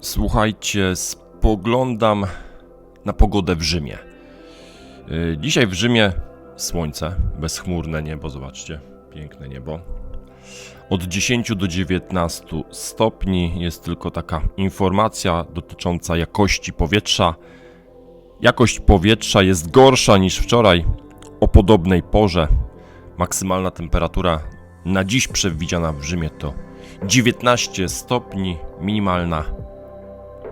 Słuchajcie, spoglądam na pogodę w Rzymie. Yy, Dzisiaj w Rzymie słońce, bezchmurne niebo, zobaczcie, piękne niebo. Od 10 do 19 stopni jest tylko taka informacja dotycząca jakości powietrza. Jakość powietrza jest gorsza niż wczoraj o podobnej porze. Maksymalna temperatura na dziś przewidziana w Rzymie to 19 stopni, minimalna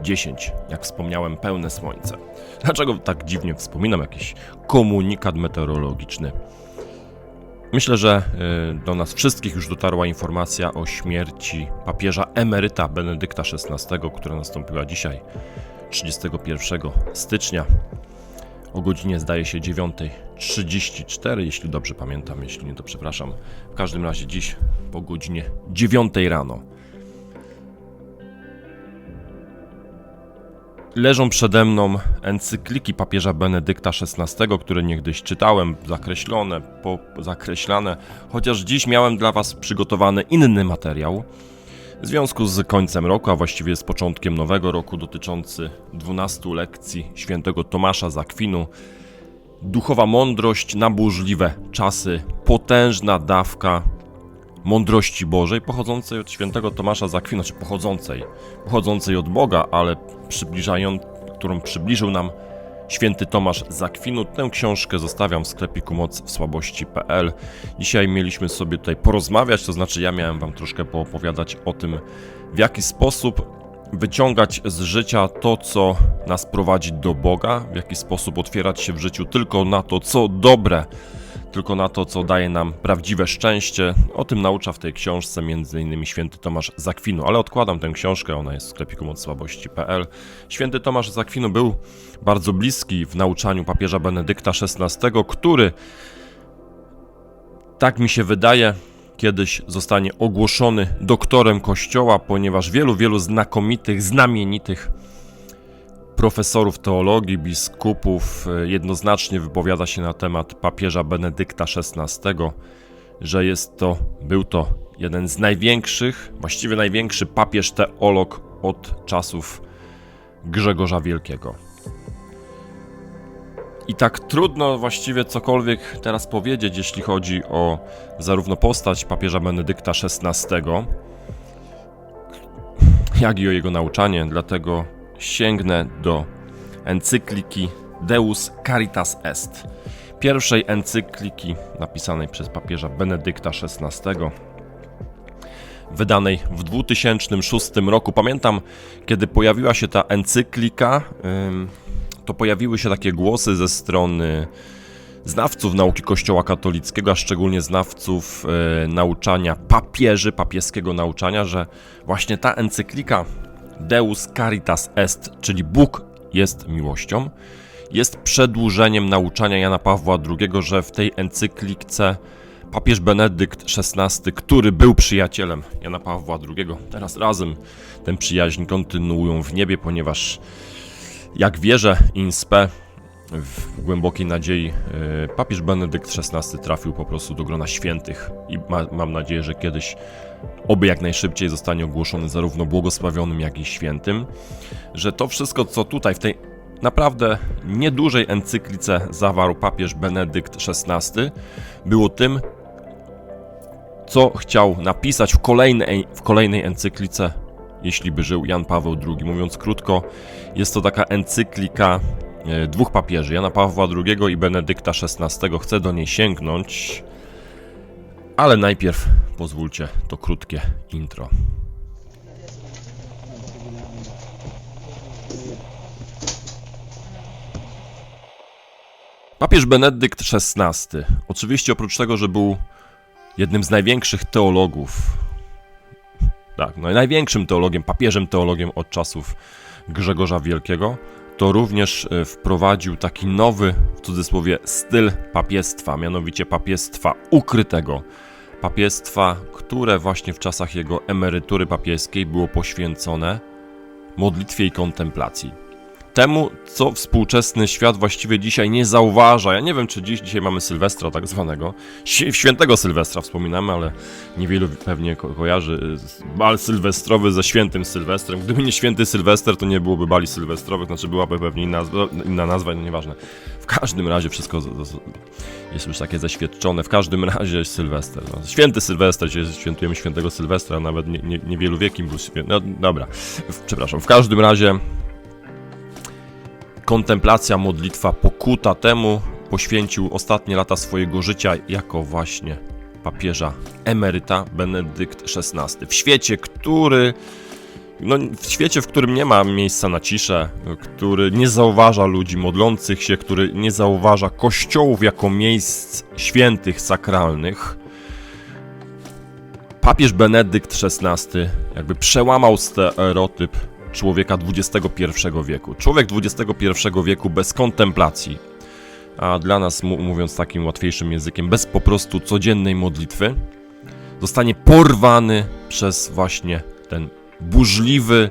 10, jak wspomniałem, pełne słońce. Dlaczego tak dziwnie wspominam jakiś komunikat meteorologiczny? Myślę, że y, do nas wszystkich już dotarła informacja o śmierci papieża emeryta Benedykta XVI, która nastąpiła dzisiaj, 31 stycznia. O godzinie zdaje się 9.34, jeśli dobrze pamiętam, jeśli nie to przepraszam. W każdym razie dziś po godzinie 9 rano. Leżą przede mną encykliki papieża Benedykta XVI, które niegdyś czytałem, zakreślone, po, zakreślane, chociaż dziś miałem dla Was przygotowany inny materiał. W związku z końcem roku, a właściwie z początkiem nowego roku, dotyczący 12 lekcji świętego Tomasza z Akwinu, duchowa mądrość na burzliwe czasy, potężna dawka mądrości Bożej pochodzącej od świętego Tomasza z czy pochodzącej, pochodzącej od Boga, ale przybliżają, którą przybliżył nam święty Tomasz z Akwinu. Tę książkę zostawiam w sklepiku moc w słabości.pl. Dzisiaj mieliśmy sobie tutaj porozmawiać, to znaczy ja miałem wam troszkę poopowiadać o tym, w jaki sposób wyciągać z życia to, co nas prowadzi do Boga, w jaki sposób otwierać się w życiu tylko na to, co dobre, tylko na to, co daje nam prawdziwe szczęście. O tym naucza w tej książce m.in. święty Tomasz z Akwinu, ale odkładam tę książkę, ona jest w sklepiku mocsłabości.pl. Święty Tomasz z Akwinu był bardzo bliski w nauczaniu papieża Benedykta XVI, który, tak mi się wydaje, kiedyś zostanie ogłoszony doktorem Kościoła, ponieważ wielu, wielu znakomitych, znamienitych profesorów teologii, biskupów e, jednoznacznie wypowiada się na temat papieża Benedykta XVI, że jest to, był to jeden z największych, właściwie największy papież teolog od czasów Grzegorza Wielkiego. I tak trudno właściwie cokolwiek teraz powiedzieć, jeśli chodzi o zarówno postać papieża Benedykta XVI, jak i o jego nauczanie, dlatego sięgnę do encykliki Deus Caritas Est, pierwszej encykliki napisanej przez papieża Benedykta XVI, wydanej w 2006 roku. Pamiętam, kiedy pojawiła się ta encyklika, to pojawiły się takie głosy ze strony znawców nauki Kościoła katolickiego, a szczególnie znawców e, nauczania papieży, papieskiego nauczania, że właśnie ta encyklika Deus Caritas Est, czyli Bóg jest miłością, jest przedłużeniem nauczania Jana Pawła II, że w tej encyklice papież Benedykt XVI, który był przyjacielem Jana Pawła II, teraz razem tę przyjaźń kontynuują w niebie, ponieważ jak wierzę in spe, w głębokiej nadziei e, papież Benedykt XVI trafił po prostu do grona świętych i ma, mam nadzieję, że kiedyś oby jak najszybciej zostanie ogłoszony zarówno błogosławionym, jak i świętym, że to wszystko, co tutaj w tej naprawdę niedużej encyklice zawarł papież Benedykt XVI, było tym, co chciał napisać w kolejnej, w kolejnej encyklice, jeśli by żył Jan Paweł II. Mówiąc krótko, jest to taka encyklika dwóch papieży, Jana Pawła II i Benedykta XVI. Chcę do niej sięgnąć, ale najpierw pozwólcie to krótkie intro. Papież Benedykt XVI, oczywiście oprócz tego, że był jednym z największych teologów, tak, no największym teologiem, papieżem teologiem od czasów Grzegorza Wielkiego, to również e, wprowadził taki nowy, w cudzysłowie, styl papiestwa, mianowicie papiestwa ukrytego. Papiestwa, które właśnie w czasach jego emerytury papieskiej było poświęcone modlitwie i kontemplacji. Temu, co współczesny świat właściwie dzisiaj nie zauważa. Ja nie wiem, czy dziś, dzisiaj mamy Sylwestra tak zwanego. Świętego Sylwestra wspominamy, ale niewielu pewnie ko- kojarzy z- bal sylwestrowy ze świętym Sylwestrem. Gdyby nie święty Sylwester, to nie byłoby bali sylwestrowych, znaczy byłaby pewnie inna, inna nazwa, no nieważne. W każdym razie wszystko jest już takie zaświadczone. W każdym razie jest Sylwester. No, święty Sylwester, dzisiaj świętujemy świętego Sylwestra, nawet nie, nie, niewielu wie, kim był święty. No dobra, w, przepraszam. W każdym razie kontemplacja, modlitwa, pokuta temu poświęcił ostatnie lata swojego życia jako właśnie papieża emeryta Benedykt XVI. W świecie, który no, w świecie, w którym nie ma miejsca na ciszę, który nie zauważa ludzi modlących się, który nie zauważa kościołów jako miejsc świętych, sakralnych, papież Benedykt XVI jakby przełamał stereotyp człowieka XXI wieku. Człowiek XXI wieku bez kontemplacji, a dla nas, mówiąc takim łatwiejszym językiem, bez po prostu codziennej modlitwy, zostanie porwany przez właśnie ten burzliwy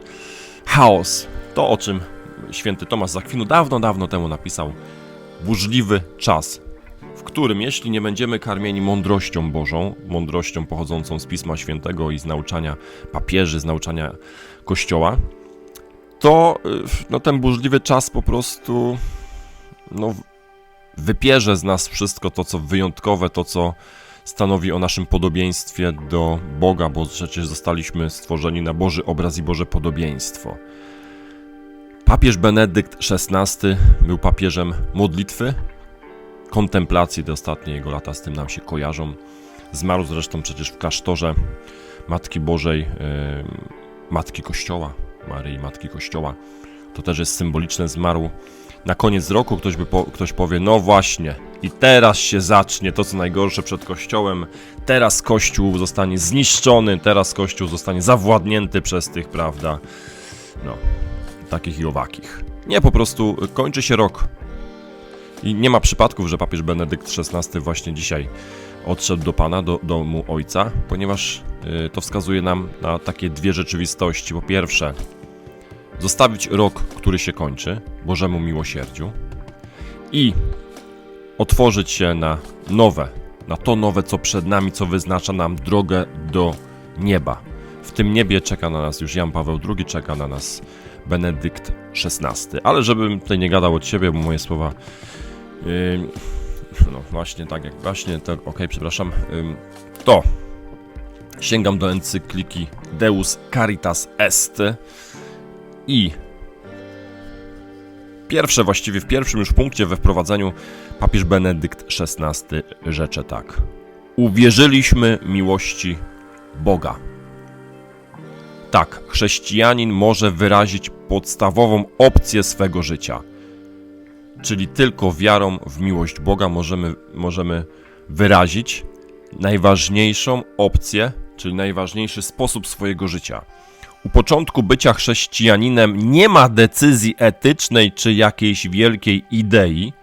chaos. To, o czym święty Tomasz z Akwinu dawno, dawno temu napisał. Burzliwy czas, w którym jeśli nie będziemy karmieni mądrością Bożą, mądrością pochodzącą z Pisma Świętego i z nauczania papieży, z nauczania Kościoła, to y, no, ten burzliwy czas po prostu no, wypierze z nas wszystko to, co wyjątkowe, to, co stanowi o naszym podobieństwie do Boga, bo przecież zostaliśmy stworzeni na Boży obraz i Boże podobieństwo. Papież Benedykt XVI był papieżem modlitwy, kontemplacji, te ostatnie jego lata z tym nam się kojarzą. Zmarł zresztą przecież w klasztorze Matki Bożej, yy, Matki Kościoła, Maryi Matki Kościoła. To też jest symboliczne, zmarł na koniec roku ktoś, by po, ktoś powie, no właśnie, i teraz się zacznie to, co najgorsze przed Kościołem. Teraz Kościół zostanie zniszczony, teraz Kościół zostanie zawładnięty przez tych, prawda? No, takich i owakich. Nie, po prostu kończy się rok. I nie ma przypadków, że papież Benedykt XVI właśnie dzisiaj odszedł do Pana, do domu Ojca, ponieważ to wskazuje nam na takie dwie rzeczywistości. Po pierwsze, zostawić rok, który się kończy, Bożemu miłosierdziu i otworzyć się na nowe, na to nowe, co przed nami, co wyznacza nam drogę do nieba. W tym niebie czeka na nas już Jan Paweł II, czeka na nas Benedykt XVI. Ale żebym tutaj nie gadał od siebie, bo moje słowa. Yy, no właśnie tak, jak właśnie, tak, okej, przepraszam. Ym, to sięgam do encykliki Deus Caritas Est i pierwsze, właściwie w pierwszym już punkcie we wprowadzeniu papież Benedykt XVI rzecze tak. Uwierzyliśmy miłości Boga. Tak, chrześcijanin może wyrazić podstawową opcję swego życia. Czyli tylko wiarą w miłość Boga możemy, możemy wyrazić najważniejszą opcję, czyli najważniejszy sposób swojego życia. U początku bycia chrześcijaninem nie ma decyzji etycznej czy jakiejś wielkiej idei.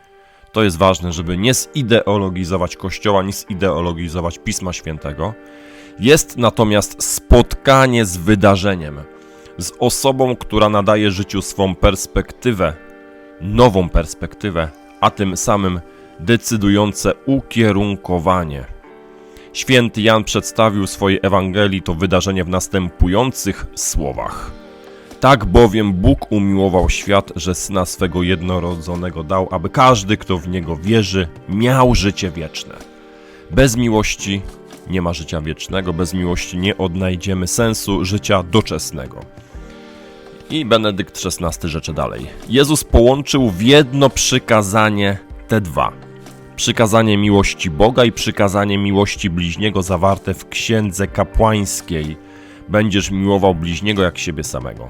To jest ważne, żeby nie zideologizować Kościoła, nie zideologizować Pisma Świętego. Jest natomiast spotkanie z wydarzeniem, z osobą, która nadaje życiu swą perspektywę, nową perspektywę, a tym samym decydujące ukierunkowanie. Święty Jan przedstawił swojej Ewangelii to wydarzenie w następujących słowach. Tak bowiem Bóg umiłował świat, że syna swego jednorodzonego dał, aby każdy, kto w niego wierzy, miał życie wieczne. Bez miłości nie ma życia wiecznego, bez miłości nie odnajdziemy sensu życia doczesnego. I Benedykt XVI rzeczy dalej. Jezus połączył w jedno przykazanie te dwa. Przykazanie miłości Boga i przykazanie miłości bliźniego zawarte w księdze kapłańskiej. Będziesz miłował bliźniego jak siebie samego.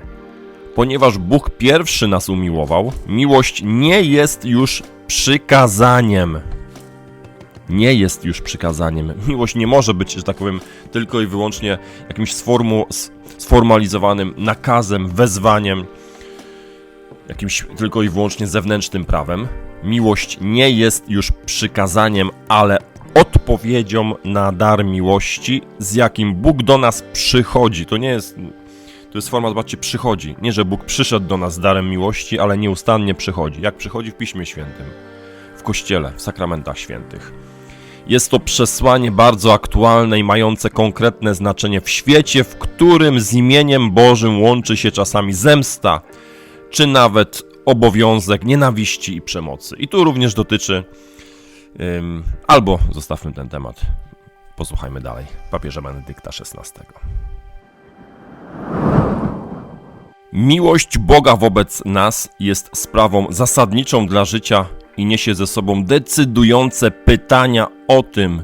Ponieważ Bóg pierwszy nas umiłował, miłość nie jest już przykazaniem. Nie jest już przykazaniem. Miłość nie może być, że tak powiem, tylko i wyłącznie jakimś sformu, sformalizowanym nakazem, wezwaniem, jakimś tylko i wyłącznie zewnętrznym prawem. Miłość nie jest już przykazaniem, ale odpowiedzią na dar miłości, z jakim Bóg do nas przychodzi. To nie jest. To jest forma, zobaczcie, przychodzi. Nie, że Bóg przyszedł do nas z darem miłości, ale nieustannie przychodzi. Jak przychodzi w Piśmie Świętym, w Kościele, w sakramentach świętych. Jest to przesłanie bardzo aktualne i mające konkretne znaczenie w świecie, w którym z imieniem Bożym łączy się czasami zemsta, czy nawet obowiązek nienawiści i przemocy. I tu również dotyczy. Albo zostawmy ten temat. Posłuchajmy dalej papieża Benedykta XVI. Miłość Boga wobec nas jest sprawą zasadniczą dla życia i niesie ze sobą decydujące pytania o tym,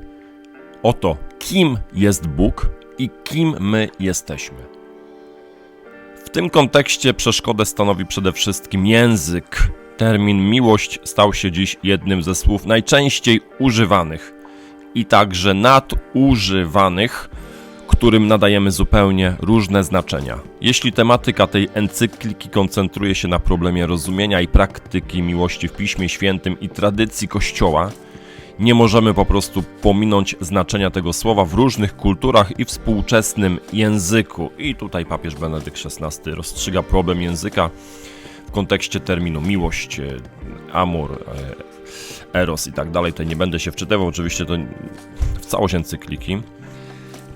o to, kim jest Bóg i kim my jesteśmy. Tym kontekście przeszkodę stanowi przede wszystkim język. Termin miłość stał się dziś jednym ze słów najczęściej używanych i także nadużywanych, którym nadajemy zupełnie różne znaczenia. Jeśli tematyka tej encykliki koncentruje się na problemie rozumienia i praktyki miłości w Piśmie Świętym i tradycji Kościoła, nie możemy po prostu pominąć znaczenia tego słowa w różnych kulturach i współczesnym języku. I tutaj papież Benedykt XVI rozstrzyga problem języka w kontekście terminu miłość, e, amor, e, eros i tak dalej. Tutaj nie będę się wczytywał, oczywiście to w całość encykliki.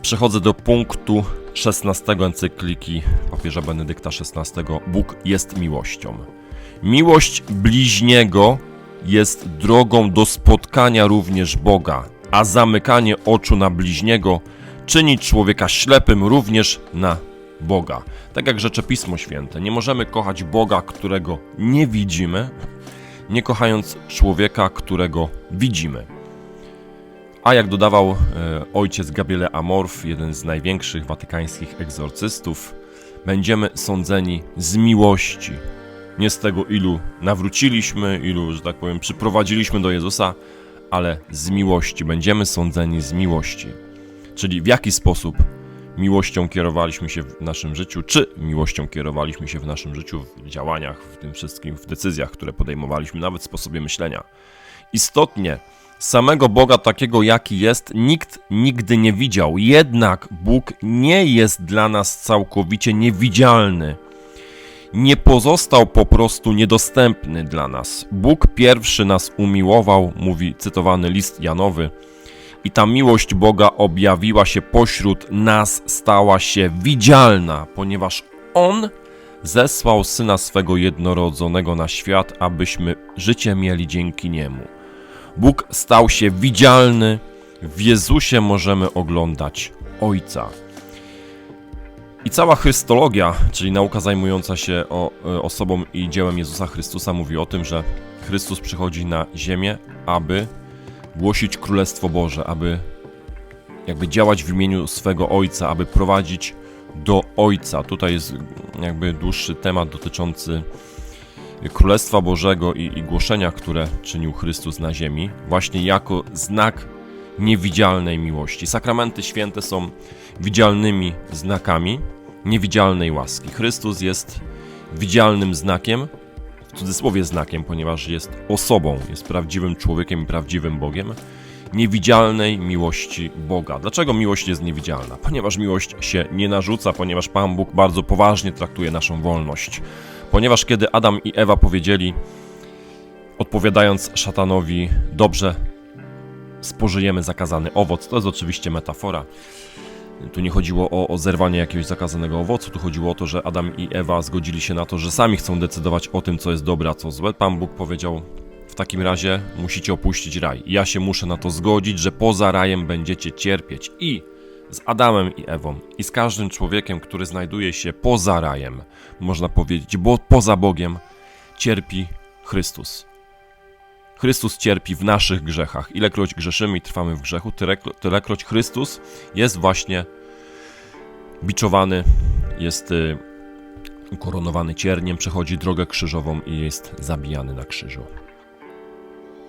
Przechodzę do punktu 16 encykliki papieża Benedykta XVI. Bóg jest miłością. Miłość bliźniego jest drogą do spotkania również Boga, a zamykanie oczu na bliźniego czyni człowieka ślepym również na Boga. Tak jak rzecze Pismo Święte, nie możemy kochać Boga, którego nie widzimy, nie kochając człowieka, którego widzimy. A jak dodawał e, ojciec Gabriele Amorf, jeden z największych watykańskich egzorcystów, będziemy sądzeni z miłości. Nie z tego, ilu nawróciliśmy, ilu, że tak powiem, przyprowadziliśmy do Jezusa, ale z miłości. Będziemy sądzeni z miłości. Czyli w jaki sposób miłością kierowaliśmy się w naszym życiu, czy miłością kierowaliśmy się w naszym życiu, w działaniach, w tym wszystkim, w decyzjach, które podejmowaliśmy, nawet w sposobie myślenia. Istotnie, samego Boga takiego, jaki jest, nikt nigdy nie widział. Jednak Bóg nie jest dla nas całkowicie niewidzialny. Nie pozostał po prostu niedostępny dla nas. Bóg pierwszy nas umiłował, mówi cytowany list Janowy, i ta miłość Boga objawiła się pośród nas, stała się widzialna, ponieważ On zesłał syna swego jednorodzonego na świat, abyśmy życie mieli dzięki niemu. Bóg stał się widzialny, w Jezusie możemy oglądać Ojca. I cała Chrystologia, czyli nauka zajmująca się o, e, osobą i dziełem Jezusa Chrystusa, mówi o tym, że Chrystus przychodzi na ziemię, aby głosić Królestwo Boże, aby jakby działać w imieniu swego Ojca, aby prowadzić do Ojca. Tutaj jest jakby dłuższy temat dotyczący Królestwa Bożego i, i głoszenia, które czynił Chrystus na ziemi, właśnie jako znak niewidzialnej miłości. Sakramenty święte są widzialnymi znakami niewidzialnej łaski. Chrystus jest widzialnym znakiem, w cudzysłowie znakiem, ponieważ jest osobą, jest prawdziwym człowiekiem i prawdziwym Bogiem, niewidzialnej miłości Boga. Dlaczego miłość jest niewidzialna? Ponieważ miłość się nie narzuca, ponieważ Pan Bóg bardzo poważnie traktuje naszą wolność. Ponieważ kiedy Adam i Ewa powiedzieli, odpowiadając szatanowi, dobrze, spożyjemy zakazany owoc, to jest oczywiście metafora. Tu nie chodziło o, o zerwanie jakiegoś zakazanego owocu, tu chodziło o to, że Adam i Ewa zgodzili się na to, że sami chcą decydować o tym, co jest dobre, a co złe. Pan Bóg powiedział: W takim razie musicie opuścić raj. Ja się muszę na to zgodzić, że poza rajem będziecie cierpieć. I z Adamem i Ewą, i z każdym człowiekiem, który znajduje się poza rajem, można powiedzieć, bo poza Bogiem, cierpi Chrystus. Chrystus cierpi w naszych grzechach. Ilekroć grzeszymy i trwamy w grzechu, tylekroć Chrystus jest właśnie biczowany, jest y, ukoronowany cierniem, przechodzi drogę krzyżową i jest zabijany na krzyżu.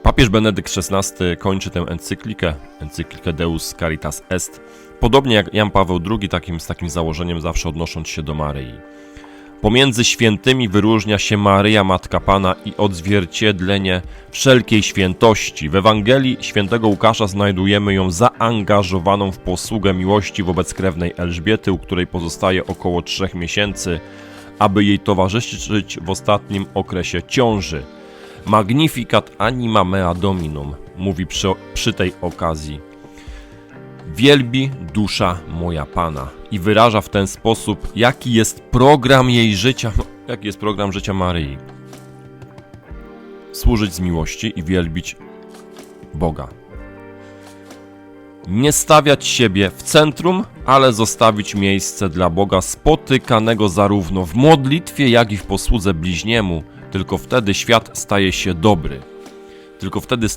Papież Benedykt XVI kończy tę encyklikę, encyklikę Deus Caritas Est, podobnie jak Jan Paweł II, takim, z takim założeniem zawsze odnosząc się do Maryi. Pomiędzy świętymi wyróżnia się Maryja Matka Pana i odzwierciedlenie wszelkiej świętości. W Ewangelii świętego Łukasza znajdujemy ją zaangażowaną w posługę miłości wobec krewnej Elżbiety, u której pozostaje około trzech miesięcy, aby jej towarzyszyć w ostatnim okresie ciąży. Magnificat anima mea dominum, mówi przy, przy tej okazji. Wielbi dusza moja Pana i wyraża w ten sposób, jaki jest program jej życia, jaki jest program życia Maryi. Służyć z miłości i wielbić Boga. Nie stawiać siebie w centrum, ale zostawić miejsce dla Boga spotykanego zarówno w modlitwie, jak i w posłudze bliźniemu. Tylko wtedy świat staje się dobry. Tylko wtedy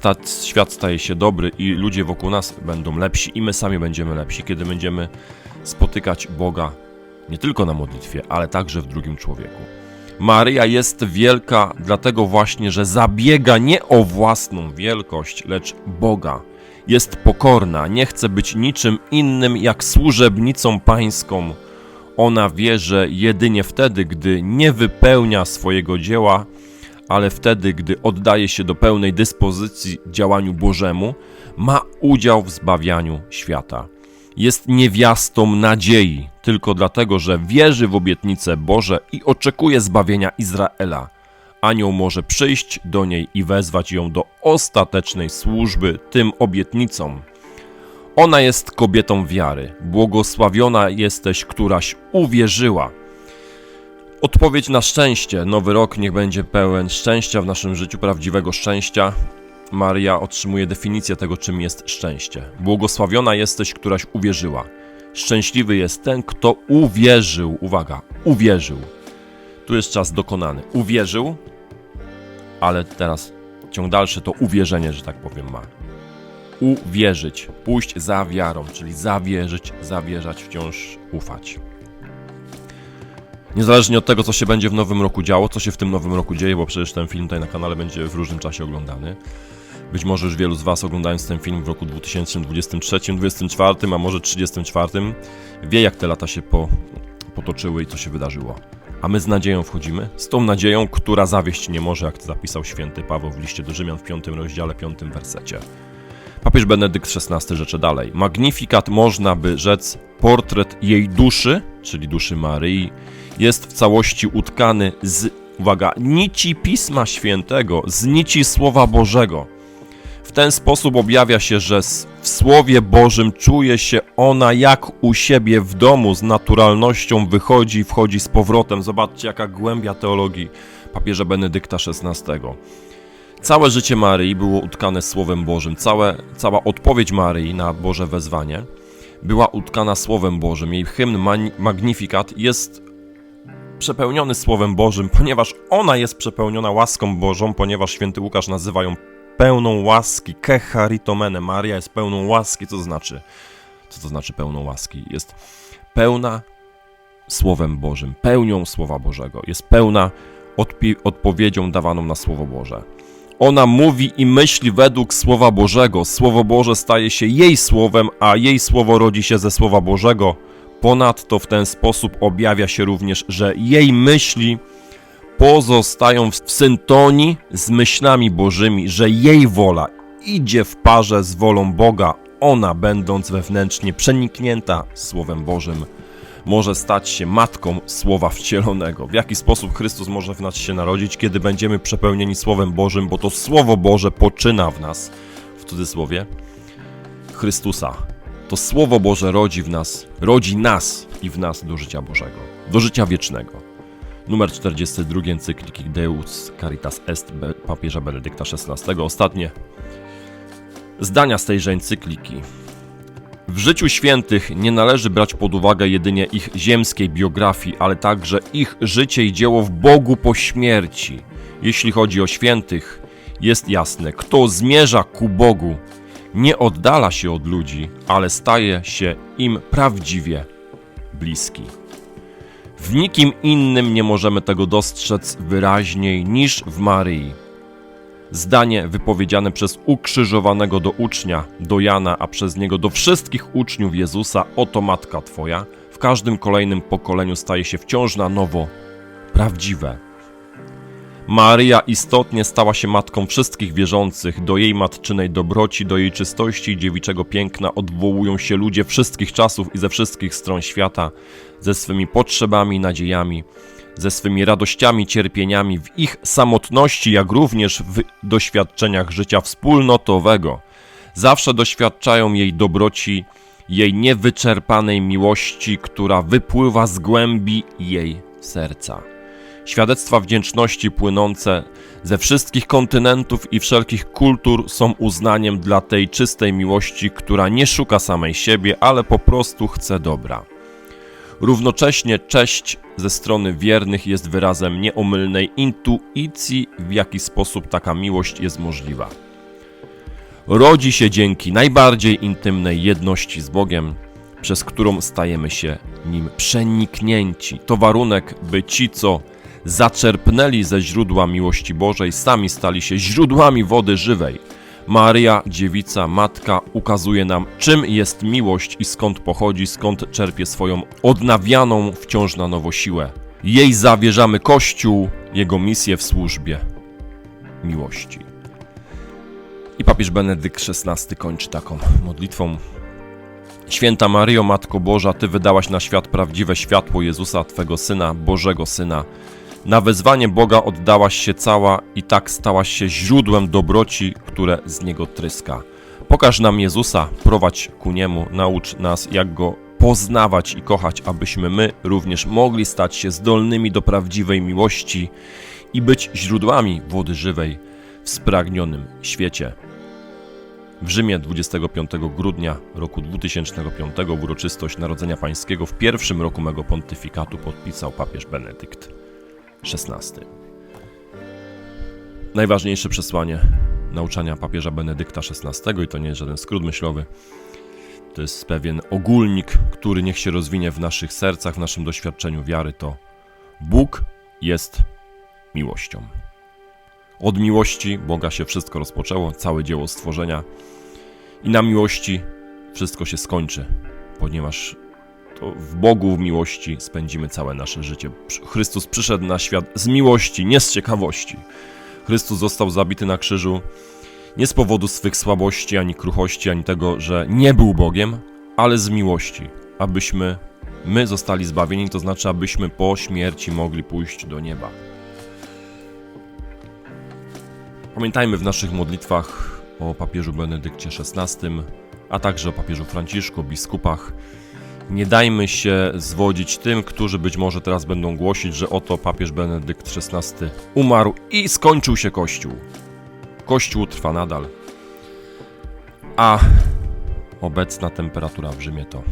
świat staje się dobry i ludzie wokół nas będą lepsi i my sami będziemy lepsi, kiedy będziemy spotykać Boga nie tylko na modlitwie, ale także w drugim człowieku. Maryja jest wielka dlatego właśnie, że zabiega nie o własną wielkość, lecz Boga. Jest pokorna, nie chce być niczym innym jak służebnicą pańską. Ona wie, że jedynie wtedy, gdy nie wypełnia swojego dzieła, ale wtedy, gdy oddaje się do pełnej dyspozycji działaniu Bożemu, ma udział w zbawianiu świata. Jest niewiastą nadziei, tylko dlatego, że wierzy w obietnice Boże i oczekuje zbawienia Izraela. Anioł może przyjść do niej i wezwać ją do ostatecznej służby tym obietnicom. Ona jest kobietą wiary. Błogosławiona jesteś, któraś uwierzyła. Odpowiedź na szczęście. Nowy rok niech będzie pełen szczęścia w naszym życiu, prawdziwego szczęścia. Maria otrzymuje definicję tego, czym jest szczęście. Błogosławiona jesteś, któraś uwierzyła. Szczęśliwy jest ten, kto uwierzył. Uwaga, uwierzył. Tu jest czas dokonany. Uwierzył, ale teraz ciąg dalszy to uwierzenie, że tak powiem, ma. Uwierzyć, pójść za wiarą, czyli zawierzyć, zawierzać, wciąż ufać. Niezależnie od tego, co się będzie w nowym roku działo, co się w tym nowym roku dzieje, bo przecież ten film tutaj na kanale będzie w różnym czasie oglądany. Być może już wielu z Was oglądając ten film w roku 2023, 2024, a może 2034, wie jak te lata się po, potoczyły i co się wydarzyło. A my z nadzieją wchodzimy, z tą nadzieją, która zawieść nie może, jak to zapisał święty Paweł w liście do Rzymian w piątym rozdziale, piątym wersecie. Papież Benedykt XVI rzecze dalej. Magnifikat można by rzec portret jej duszy, czyli duszy Maryi, jest w całości utkany z, uwaga, nici Pisma Świętego, z nici Słowa Bożego. W ten sposób objawia się, że w Słowie Bożym czuje się ona jak u siebie w domu, z naturalnością wychodzi i wchodzi z powrotem. Zobaczcie, jaka głębia teologii papieża Benedykta XVI. Całe życie Maryi było utkane Słowem Bożym, Całe, cała odpowiedź Maryi na Boże wezwanie była utkana Słowem Bożym. Jej hymn Magnificat jest przepełniony Słowem Bożym, ponieważ ona jest przepełniona łaską Bożą, ponieważ święty Łukasz nazywa ją pełną łaski, kecharitomene. Maria jest pełną łaski, co to znaczy? Co to znaczy pełną łaski? Jest pełna Słowem Bożym, pełnią Słowa Bożego, jest pełna odpowiedzią dawaną na Słowo Boże. Ona mówi i myśli według Słowa Bożego. Słowo Boże staje się jej słowem, a jej słowo rodzi się ze Słowa Bożego. Ponadto w ten sposób objawia się również, że jej myśli pozostają w syntonii z myślami Bożymi, że jej wola idzie w parze z wolą Boga. Ona, będąc wewnętrznie przeniknięta Słowem Bożym, może stać się matką Słowa Wcielonego. W jaki sposób Chrystus może w nas się narodzić, kiedy będziemy przepełnieni Słowem Bożym, bo to Słowo Boże poczyna w nas, w cudzysłowie, Chrystusa. To Słowo Boże rodzi w nas, rodzi nas i w nas do życia Bożego, do życia wiecznego. Numer 42 encykliki Deus Caritas Est papieża Benedykta XVI. Ostatnie zdania z tejże encykliki. W życiu świętych nie należy brać pod uwagę jedynie ich ziemskiej biografii, ale także ich życie i dzieło w Bogu po śmierci. Jeśli chodzi o świętych, jest jasne, kto zmierza ku Bogu, nie oddala się od ludzi, ale staje się im prawdziwie bliski. W nikim innym nie możemy tego dostrzec wyraźniej niż w Maryi. Zdanie wypowiedziane przez ukrzyżowanego do ucznia, do Jana, a przez niego do wszystkich uczniów Jezusa: Oto matka Twoja, w każdym kolejnym pokoleniu staje się wciąż na nowo prawdziwe. Maryja istotnie stała się matką wszystkich wierzących. Do jej matczynej dobroci, do jej czystości i dziewiczego piękna odwołują się ludzie wszystkich czasów i ze wszystkich stron świata, ze swymi potrzebami i nadziejami, ze swymi radościami, cierpieniami, w ich samotności, jak również w doświadczeniach życia wspólnotowego. Zawsze doświadczają jej dobroci, jej niewyczerpanej miłości, która wypływa z głębi jej serca. Świadectwa wdzięczności płynące ze wszystkich kontynentów i wszelkich kultur są uznaniem dla tej czystej miłości, która nie szuka samej siebie, ale po prostu chce dobra. Równocześnie cześć ze strony wiernych jest wyrazem nieomylnej intuicji, w jaki sposób taka miłość jest możliwa. Rodzi się dzięki najbardziej intymnej jedności z Bogiem, przez którą stajemy się nim przeniknięci. To warunek, by ci, co zaczerpnęli ze źródła miłości Bożej, sami stali się źródłami wody żywej. Maryja, dziewica, matka, ukazuje nam, czym jest miłość i skąd pochodzi, skąd czerpie swoją odnawianą wciąż na nowo siłę. Jej zawierzamy Kościół, jego misję w służbie miłości. I papież Benedykt XVI kończy taką modlitwą. Święta Maryjo, Matko Boża, Ty wydałaś na świat prawdziwe światło Jezusa, Twego Syna, Bożego Syna. Na wezwanie Boga oddałaś się cała i tak stałaś się źródłem dobroci, które z Niego tryska. Pokaż nam Jezusa, prowadź ku Niemu, naucz nas, jak Go poznawać i kochać, abyśmy my również mogli stać się zdolnymi do prawdziwej miłości i być źródłami wody żywej w spragnionym świecie. W Rzymie 25 grudnia roku 2005 w uroczystość Narodzenia Pańskiego w pierwszym roku mego pontyfikatu podpisał papież Benedykt XVI. Najważniejsze przesłanie nauczania papieża Benedykta XVI, i to nie jest żaden skrót myślowy, to jest pewien ogólnik, który niech się rozwinie w naszych sercach, w naszym doświadczeniu wiary, to Bóg jest miłością. Od miłości Boga się wszystko rozpoczęło, całe dzieło stworzenia. I na miłości wszystko się skończy, ponieważ to w Bogu, w miłości spędzimy całe nasze życie. Chrystus przyszedł na świat z miłości, nie z ciekawości. Chrystus został zabity na krzyżu nie z powodu swych słabości, ani kruchości, ani tego, że nie był Bogiem, ale z miłości, abyśmy my zostali zbawieni, to znaczy, abyśmy po śmierci mogli pójść do nieba. Pamiętajmy w naszych modlitwach o papieżu Benedykcie XVI, a także o papieżu Franciszku, biskupach. Nie dajmy się zwodzić tym, którzy być może teraz będą głosić, że oto papież Benedykt XVI umarł i skończył się Kościół. Kościół trwa nadal. A obecna temperatura w Rzymie to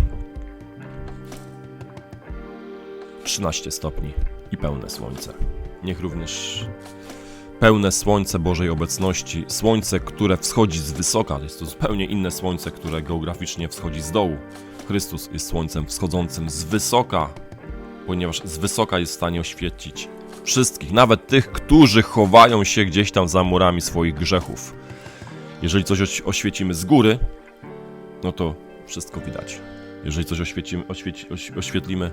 13 stopni i pełne słońce. Niech również pełne słońce Bożej obecności, słońce, które wschodzi z wysoka, jest to zupełnie inne słońce, które geograficznie wschodzi z dołu. Chrystus jest słońcem wschodzącym z wysoka, ponieważ z wysoka jest w stanie oświecić wszystkich, nawet tych, którzy chowają się gdzieś tam za murami swoich grzechów. Jeżeli coś oś- oświecimy z góry, no to wszystko widać. Jeżeli coś oświecimy, oświeci, oś, oświetlimy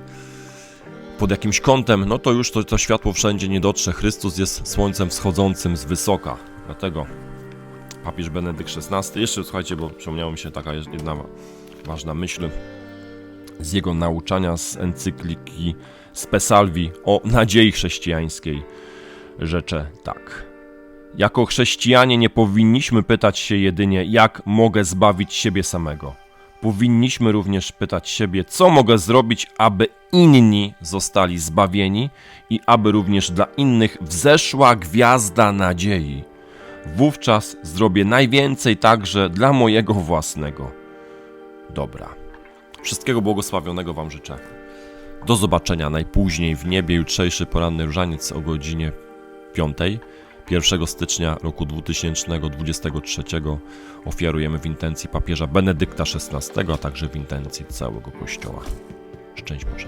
pod jakimś kątem, no to już to, to światło wszędzie nie dotrze. Chrystus jest słońcem wschodzącym z wysoka. Dlatego papież Benedykt XVI, jeszcze słuchajcie, bo przypomniała mi się taka jedna ważna myśl z jego nauczania z encykliki Spesalvi o nadziei chrześcijańskiej. Rzecze tak. Jako chrześcijanie nie powinniśmy pytać się jedynie, jak mogę zbawić siebie samego. Powinniśmy również pytać siebie, co mogę zrobić, aby inni zostali zbawieni i aby również dla innych wzeszła gwiazda nadziei. Wówczas zrobię najwięcej także dla mojego własnego dobra. Wszystkiego błogosławionego Wam życzę. Do zobaczenia najpóźniej w niebie. Jutrzejszy poranny różaniec o godzinie 5. 1 stycznia roku 2023 ofiarujemy w intencji papieża Benedykta XVI, a także w intencji całego Kościoła. Szczęść Boże.